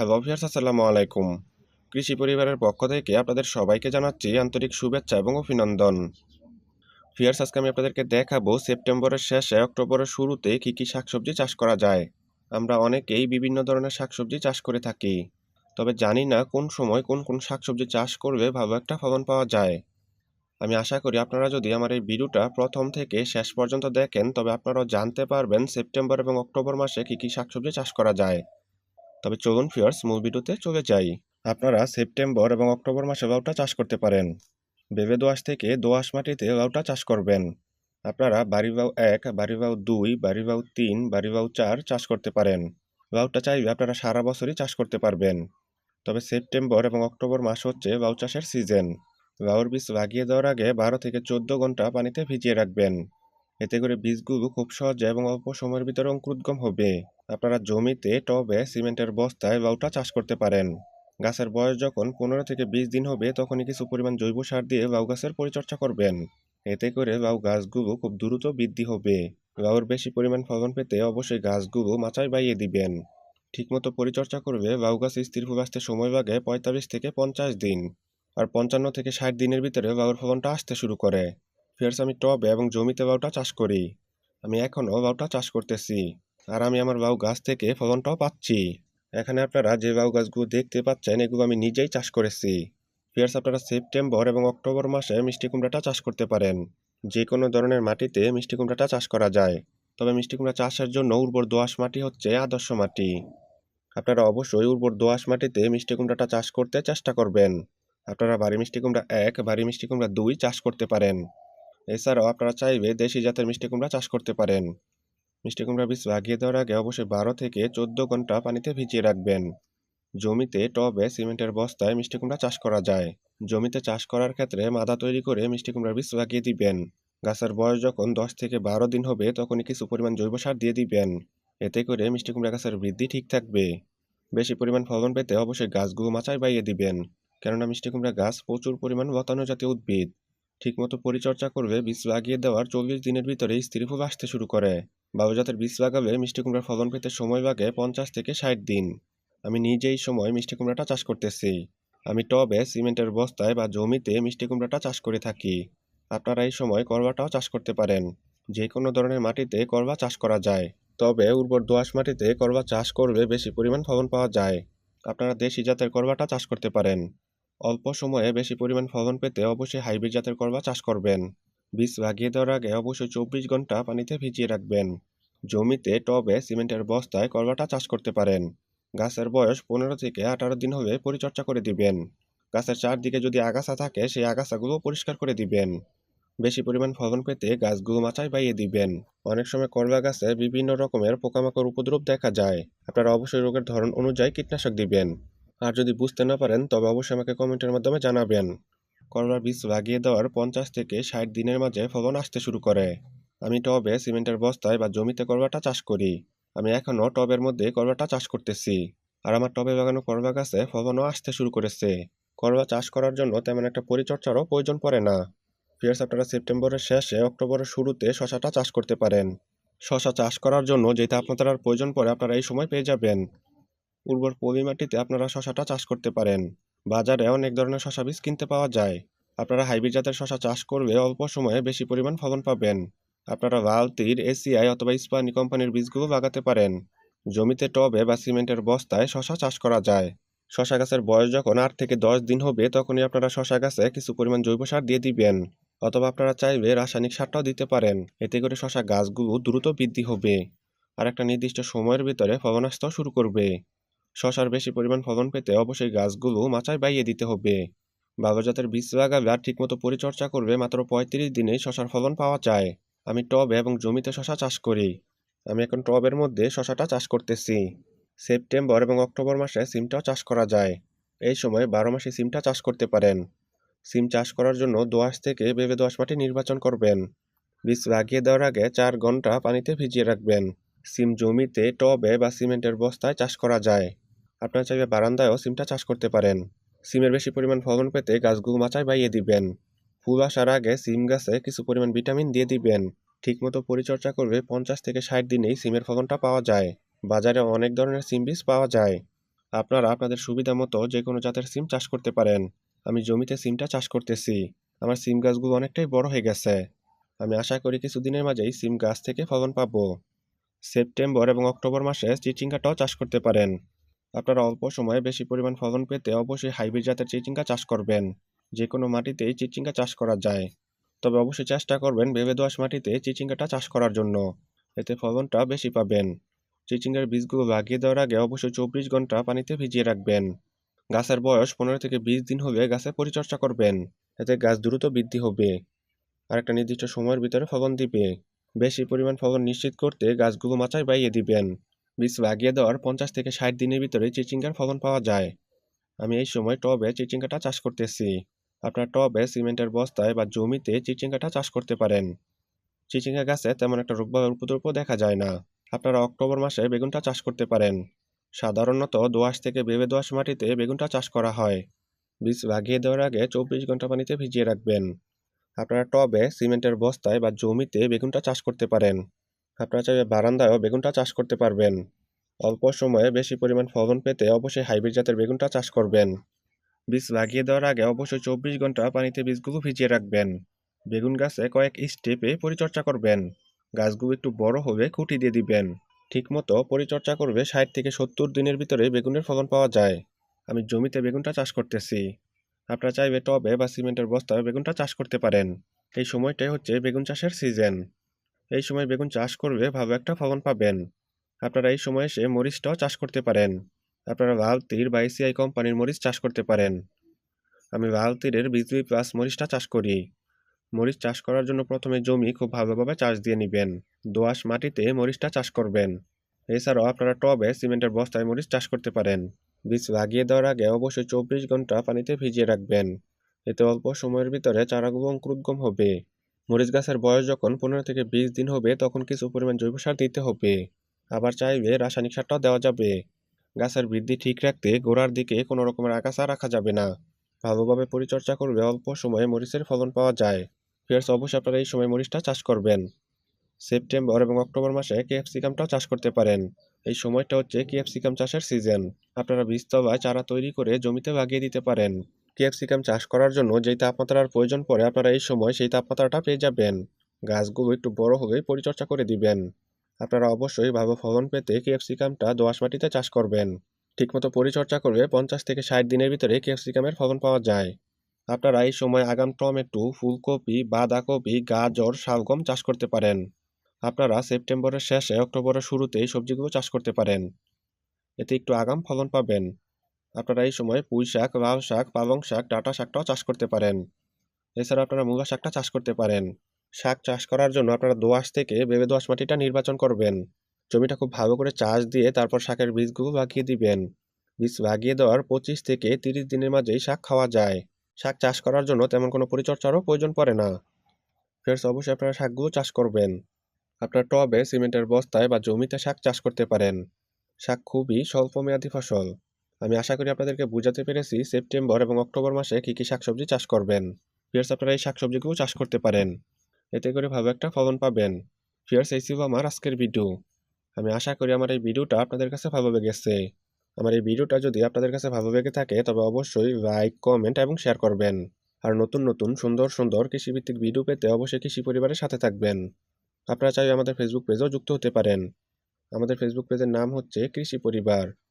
Hello viewers আসসালামু আলাইকুম। কৃষি পরিবারের পক্ষ থেকে আপনাদের সবাইকে জানাচ্ছি আন্তরিক শুভেচ্ছা এবং অভিনন্দন। ভিয়ার্স আজকে আমি আপনাদেরকে দেখাবো সেপ্টেম্বরের শেষে অক্টোবরের শুরুতে কী কী শাকসবজি চাষ করা যায়। আমরা অনেকেই বিভিন্ন ধরনের শাকসবজি চাষ করে থাকি, তবে জানি না কোন সময় কোন কোন শাকসবজি চাষ করলে ভালো একটা ফলন পাওয়া যায়। আমি আশা করি আপনারা যদি আমার এই ভিডিওটা প্রথম থেকে শেষ পর্যন্ত দেখেন, তবে আপনারাও জানতে পারবেন সেপ্টেম্বর এবং অক্টোবর মাসে কী কী শাকসবজি চাষ করা যায়। তবে চলুন ফিয়ার্স মূল ভিডিওতে চলে যাই। আপনারা সেপ্টেম্বর এবং অক্টোবর মাসে লাউটা চাষ করতে পারেন। বেবে দোয়াশ থেকে দোয়াশ মাটিতে লাউটা চাষ করবেন। আপনারা বাড়িবাউ এক, বাড়িবাউ দুই, বাড়িবাউ তিন, বাড়িবাউ চার চাষ করতে পারেন। লাউটা চাইলে আপনারা সারা বছরই চাষ করতে পারবেন। তবে সেপ্টেম্বর এবং অক্টোবর মাস হচ্ছে লাউ চাষের সিজন। লাউর বীজ লাগিয়ে দেওয়ার আগে বারো থেকে চোদ্দ ঘণ্টা পানিতে ভিজিয়ে রাখবেন। এতে করে বীজগুলো খুব সহজে এবং অল্প সময়ের ভিতরে অঙ্কুরোদ্গম হবে। আপনারা জমিতে, টবে, সিমেন্টের বস্তায় লাউটা চাষ করতে পারেন। গাছের বয়স যখন পনেরো থেকে বিশ দিন হবে, তখনই কিছু পরিমাণ জৈব সার দিয়ে লাউ গাছের পরিচর্যা করবেন। এতে করে লাউ গাছগুলো খুব দ্রুত বৃদ্ধি হবে। লাউর বেশি পরিমাণ ফলন পেতে অবশ্যই গাছগুলো মাচায় বাইয়ে দিবেন। ঠিকমতো পরিচর্যা করবে লাউ গাছ স্থিরভাবে আসতে সময় লাগে পঁয়তাল্লিশ থেকে পঞ্চাশ দিন আর পঞ্চান্ন থেকে ষাট দিনের ভিতরে লাউর ফলনটা আসতে শুরু করে। ফেরস আমি টবে এবং জমিতে লাউটা চাষ করি। আমি এখনও লাউটা চাষ করতেছি। আর আমি আমার বাউ গাছ থেকে ফলনটাও পাচ্ছি। এখানে আপনারা যে বাউ গাছগুলো দেখতে পাচ্ছেন, এগুলো আমি নিজেই চাষ করেছি। ফিয়ার্স, আপনারা সেপ্টেম্বর এবং অক্টোবর মাসে মিষ্টি কুমড়াটা চাষ করতে পারেন। যে কোনো ধরনের মাটিতে মিষ্টি কুমড়াটা চাষ করা যায়। তবে মিষ্টি কুমড়া চাষের জন্য উর্বর দোআঁশ মাটি হচ্ছে আদর্শ মাটি। আপনারা অবশ্যই উর্বর দোআঁশ মাটিতে মিষ্টি কুমড়াটা চাষ করতে চেষ্টা করবেন। আপনারা বাড়ি মিষ্টি কুমড়া এক, বাড়ি মিষ্টি কুমড়া দুই চাষ করতে পারেন। এছাড়াও আপনারা চাইবে দেশি জাতের মিষ্টি কুমড়া চাষ করতে পারেন। মিষ্টি কুমড়া বীজ লাগিয়ে দেওয়ার আগে অবশ্যই বারো থেকে চোদ্দ ঘণ্টা পানিতে ভিজিয়ে রাখবেন। জমিতে টবে সিমেন্টের বস্তায় মিষ্টি কুমড়া চাষ করা যায়। জমিতে চাষ করার ক্ষেত্রে মাদা তৈরি করে মিষ্টি কুমড়ার বীজ লাগিয়ে দিবেন। গাছের বয়স যখন দশ থেকে বারো দিন হবে, তখনই কিছু পরিমাণ জৈব সার দিয়ে দিবেন। এতে করে মিষ্টি কুমড়া গাছের বৃদ্ধি ঠিক থাকবে। বেশি পরিমাণ ফলন পেতে অবশ্যই গাছগুলো মাচায় বাইয়ে দিবেন। কেননা মিষ্টি কুমড়া গাছ প্রচুর পরিমাণ লতানো জাতীয় উদ্ভিদ। ঠিকমতো পরিচর্যা করবে বীজ লাগিয়ে দেওয়ার চল্লিশ দিনের ভিতরে স্ত্রী ফুল আসতে শুরু করে। বাবু জাতের বীজ লাগালে মিষ্টি কুমড়ার ফলন পেতে সময় লাগে পঞ্চাশ থেকে ষাট দিন। আমি নিজেই সময় মিষ্টি কুমড়াটা চাষ করতেছি। আমি টবে, সিমেন্টের বস্তায় বা জমিতে মিষ্টি কুমড়াটা চাষ করে থাকি। আপনারা এই সময় করবাটাও চাষ করতে পারেন। যে কোনো ধরনের মাটিতে করবা চাষ করা যায়। তবে উর্বর দোআঁশ মাটিতে করবা চাষ করবে বেশি পরিমাণ ফলন পাওয়া যায়। আপনারা দেশি জাতের করবাটা চাষ করতে পারেন। অল্প সময়ে বেশি পরিমাণ ফলন পেতে অবশ্যই হাইব্রিড জাতের করবা চাষ করবেন। বীজ লাগিয়ে দেওয়ার আগে অবশ্যই চব্বিশ ঘণ্টা পানিতে ভিজিয়ে রাখবেন। জমিতে টবে সিমেন্টের বস্তায় করলাটা চাষ করতে পারেন। গাছের বয়স পনেরো থেকে আঠারো দিন হলে পরিচর্যা করে দিবেন। গাছের চারদিকে যদি আগাছা থাকে, সেই আগাছাগুলো পরিষ্কার করে দিবেন। বেশি পরিমাণ ফলন পেতে গাছগুলো মাচায় বাইয়ে দিবেন। অনেক সময় করলা গাছে বিভিন্ন রকমের পোকামাকড় উপদ্রব দেখা যায়। আপনারা অবশ্যই রোগের ধরন অনুযায়ী কীটনাশক দিবেন। আর যদি বুঝতে না পারেন, তবে অবশ্যই আমাকে কমেন্টের মাধ্যমে জানাবেন। করলার বীজ লাগিয়ে দেওয়ার পঞ্চাশ থেকে ষাট দিনের মাঝে ফলন আসতে শুরু করে। আমি টবে সিমেন্টের বস্তায় বা জমিতে করবাটা চাষ করি। আমি এখনও টবের মধ্যে করবাটা চাষ করতেছি। আর আমার টবে লাগানো করবা গাছে ফলনও আসতে শুরু করেছে। করবা চাষ করার জন্য তেমন একটা পরিচর্যারও প্রয়োজন পড়ে না। ফিয়ার্স আপনারা সেপ্টেম্বরের শেষে অক্টোবরের শুরুতে শশাটা চাষ করতে পারেন। শশা চাষ করার জন্য যে তাপমাত্রার প্রয়োজন পড়ে আপনারা এই সময় পেয়ে যাবেন। উর্বর পলি মাটিতে আপনারা শশাটা চাষ করতে পারেন। বাজারে অনেক ধরনের শশা বীজ কিনতে পাওয়া যায়। আপনারা হাইব্রিড জাতের শশা চাষ করলে অল্প সময়ে বেশি পরিমাণ ফলন পাবেন। আপনারা লাল তীর এসিআই অথবা ইস্পানি কোম্পানির বীজগুলো লাগাতে পারেন। জমিতে টবে বা সিমেন্টের বস্তায় শশা চাষ করা যায়। শশা গাছের বয়স যখন আট থেকে দশ দিন হবে, তখনই আপনারা শশা গাছে কিছু পরিমাণ জৈব সার দিয়ে দিবেন। অথবা আপনারা চাইলে রাসায়নিক সারটাও দিতে পারেন। এতে করে শশা গাছগুলো দ্রুত বৃদ্ধি হবে। আর একটা নির্দিষ্ট সময়ের ভিতরে ফলন আসতেও শুরু করবে। শশার বেশি পরিমাণ ফলন পেতে অবশ্যই গাছগুলো মাচায় বাইয়ে দিতে হবে। ভালো জাতের বীজ লাগাবে আর ঠিকমতো পরিচর্যা করবে মাত্র পঁয়ত্রিশ দিনেই শশার ফলন পাওয়া যায়। আমি টবে এবং জমিতে শশা চাষ করি। আমি এখন টবের মধ্যে শশাটা চাষ করতেছি। সেপ্টেম্বর এবং অক্টোবর মাসে সিমটাও চাষ করা যায়। এই সময় বারো মাসে সিমটা চাষ করতে পারেন। সিম চাষ করার জন্য দোআঁশ থেকে বেবে দোআঁশ মাটি নির্বাচন করবেন। বীজ লাগিয়ে দেওয়ার আগে চার ঘণ্টা পানিতে ভিজিয়ে রাখবেন। সিম জমিতে, টবে বা সিমেন্টের বস্তায় চাষ করা যায়। আপনার চাইলে বারান্দায়ও সিমটা চাষ করতে পারেন। সিমের বেশি পরিমাণ ফলন পেতে গাছগুলো মাচায় বাইয়ে দিবেন। ফুল আসার আগে সিম গাছে কিছু পরিমাণ ভিটামিন দিয়ে দিবেন। ঠিকমতো পরিচর্যা করবে পঞ্চাশ থেকে ষাট দিনেই সিমের ফলনটা পাওয়া যায়। বাজারে অনেক ধরনের সিম বীজ পাওয়া যায়। আপনারা আপনাদের সুবিধা মতো যে কোনো জাতের সিম চাষ করতে পারেন। আমি জমিতে সিমটা চাষ করতেছি। আমার সিম গাছগুলো অনেকটাই বড় হয়ে গেছে। আমি আশা করি কিছুদিনের মাঝেই সিম গাছ থেকে ফলন পাবো। সেপ্টেম্বর এবং অক্টোবর মাসে চিচিঙ্গাটাও চাষ করতে পারেন। আপনারা অল্প সময়ে বেশি পরিমাণ ফলন পেতে অবশ্যই হাইব্রিড জাতের চিচিঙ্গা চাষ করবেন। যে কোনো মাটিতেই চিচিঙ্গা চাষ করা যায়। তবে অবশ্যই চেষ্টা করবেন ভেবে দোয়াশ মাটিতে চিচিঙ্গাটা চাষ করার জন্য। এতে ফলনটা বেশি পাবেন। চিচিঙ্গার বীজগুলো লাগিয়ে দেওয়ার আগে অবশ্যই চব্বিশ ঘণ্টা পানিতে ভিজিয়ে রাখবেন। গাছের বয়স পনেরো থেকে বিশ দিন হলে গাছে পরিচর্যা করবেন। এতে গাছ দ্রুত বৃদ্ধি হবে। আর একটা নির্দিষ্ট সময়ের ভিতরে ফলন দিবে। বেশি পরিমাণ ফলন নিশ্চিত করতে গাছগুলো মাচায় বাইয়ে দিবেন। বীজ লাগিয়ে দেওয়ার পঞ্চাশ থেকে ষাট দিনের ভিতরে চিচিঙ্গার ফলন পাওয়া যায়। আমি এই সময় টবে চিচিঙ্গাটা চাষ করতেছি। আপনার টবে সিমেন্টের বস্তায় বা জমিতে চিচিঙ্গাটা চাষ করতে পারেন। চিচিঙ্গা গাছে তেমন একটা রোগবালার উপদ্রব দেখা যায় না। আপনারা অক্টোবর মাসে বেগুনটা চাষ করতে পারেন। সাধারণত দোয়াশ থেকে বেবে দোয়াশ মাটিতে বেগুনটা চাষ করা হয়। বীজ লাগিয়ে দেওয়ার আগে চব্বিশ ঘণ্টা পানিতে ভিজিয়ে রাখবেন। আপনারা টবে সিমেন্টের বস্তায় বা জমিতে বেগুনটা চাষ করতে পারেন। আপনারা চাইলে বারান্দায়ও বেগুনটা চাষ করতে পারবেন। অল্প সময়ে বেশি পরিমাণ ফলন পেতে অবশ্যই হাইব্রিড জাতের বেগুনটা চাষ করবেন। বীজ লাগিয়ে দেওয়ার আগে অবশ্যই চব্বিশ ঘণ্টা পানিতে বীজগুলো ভিজিয়ে রাখবেন। বেগুন গাছে কয়েক স্টেপে পরিচর্যা করবেন। গাছগুলো একটু বড় হলে খুঁটি দিয়ে দিবেন। ঠিকমতো পরিচর্যা করবে ষাট থেকে সত্তর দিনের ভিতরে বেগুনের ফলন পাওয়া যায়। আমি জমিতে বেগুনটা চাষ করতেছি। আপনারা চাইবে টবে বা সিমেন্টের বস্তায় বেগুনটা চাষ করতে পারেন। এই সময়টাই হচ্ছে বেগুন চাষের সিজন। এই সময় বেগুন চাষ করলে ভালো একটা ফলন পাবেন। আপনারা এই সময় এসে মরিচটাও চাষ করতে পারেন। আপনারা লাল তীর বা এসিআই কোম্পানির মরিচ চাষ করতে পারেন। আমি লাল তীরের বিজলি প্লাস মরিচটা চাষ করি। মরিচ চাষ করার জন্য প্রথমে জমি খুব ভালোভাবে চাষ দিয়ে নেবেন। দোআঁশ মাটিতে মরিচটা চাষ করবেন। এছাড়াও আপনারা টবে সিমেন্টের বস্তায় মরিচ চাষ করতে পারেন। বীজ লাগিয়ে দেওয়ার আগে অবশ্যই চব্বিশ ঘণ্টা পানিতে ভিজিয়ে রাখবেন। এতে অল্প সময়ের ভিতরে চারাগুলো অঙ্কুরোদ্গম হবে। মরিচ গাছের বয়স যখন পনেরো থেকে বিশ দিন হবে, তখন কিছু পরিমাণ জৈব সার দিতে হবে। আবার চাইলে রাসায়নিক সারটাও দেওয়া যাবে। গাছের বৃদ্ধি ঠিক রাখতে গোড়ার দিকে কোনো রকমের আগাছা রাখা যাবে না। ভালোভাবে পরিচর্যা করলে অল্প সময়ে মরিচের ফলন পাওয়া যায়। ফিয়ার্স অবশ্যই আপনারা এই সময় মরিচটা চাষ করবেন। সেপ্টেম্বর এবং অক্টোবর মাসে ক্যাপসিকামটাও চাষ করতে পারেন। এই সময়টা হচ্ছে ক্যাপসিকাম চাষের সিজন আপনারা বীজতলায় চারা তৈরি করে জমিতে লাগিয়ে দিতে পারেন। ক্যাপসিকাম চাষ করার জন্য যেই তাপমাত্রার প্রয়োজন পড়ে, আপনারা এই সময় সেই তাপমাত্রাটা পেয়ে যাবেন। গাছগুলো একটু বড় হলে পরিচর্যা করে দিবেন। আপনারা অবশ্যই ভালো ফলন পেতে ক্যাপসিকামটা দোআঁশ মাটিতে চাষ করবেন। ঠিকমতো পরিচর্যা করবে পঞ্চাশ থেকে ষাট দিনের ভিতরে ক্যাপসিকামের ফলন পাওয়া যায়। আপনারা এই সময় আগাম টমেটো ফুলকপি, বাঁধাকপি, গাজর, শালগম চাষ করতে পারেন। আপনারা সেপ্টেম্বরের শেষে অক্টোবরের শুরুতেই সবজিগুলো চাষ করতে পারেন। এতে একটু আগাম ফলন পাবেন। আপনারা এই সময় পুঁই শাক লাল শাক, পালং শাক, ডাঁটা শাকটাও চাষ করতে পারেন। এছাড়া আপনারা মূলা শাকটা চাষ করতে পারেন। শাক চাষ করার জন্য আপনারা দোআঁশ থেকে বেবে দোআঁশ মাটিটা নির্বাচন করবেন। জমিটা খুব ভালো করে চাষ দিয়ে তারপর শাকের বীজগুলো লাগিয়ে দিবেন। বীজ লাগিয়ে দেওয়ার পঁচিশ থেকে তিরিশ দিনের মাঝেই শাক খাওয়া যায়। শাক চাষ করার জন্য তেমন কোনো পরিচর্যারও প্রয়োজন পড়ে না। ফেরস অবশ্যই আপনারা শাকগুলো চাষ করবেন। আপনার টবে, সিমেন্টের বস্তায় বা জমিতে শাক চাষ করতে পারেন। শাক খুবই স্বল্প স্বল্পমেয়াদী ফসল। আমি আশা করি আপনাদেরকে বুঝাতে পেরেছি সেপ্টেম্বর এবং অক্টোবর মাসে কী কী শাকসবজি চাষ করবেন। ফিয়ার্স, আপনারা এই শাকসবজিগুলো চাষ করতে পারেন। এতে করে ভালো একটা ফলন পাবেন। ফিয়ার্স, এই ছিল আমার আজকের ভিডিও। আমি আশা করি আমার এই ভিডিওটা আপনাদের কাছে ভালো লেগেছে আমার এই ভিডিওটা যদি আপনাদের কাছে ভালো লেগে থাকে, তবে অবশ্যই লাইক, কমেন্ট এবং শেয়ার করবেন। আর নতুন নতুন, সুন্দর সুন্দর কৃষিভিত্তিক ভিডিও পেতে অবশ্যই কৃষি পরিবারের সাথে থাকবেন। আপনারা চাইলে আমাদের ফেসবুক পেজেও যুক্ত হতে পারেন। আমাদের ফেসবুক পেজের নাম হচ্ছে কৃষি পরিবার।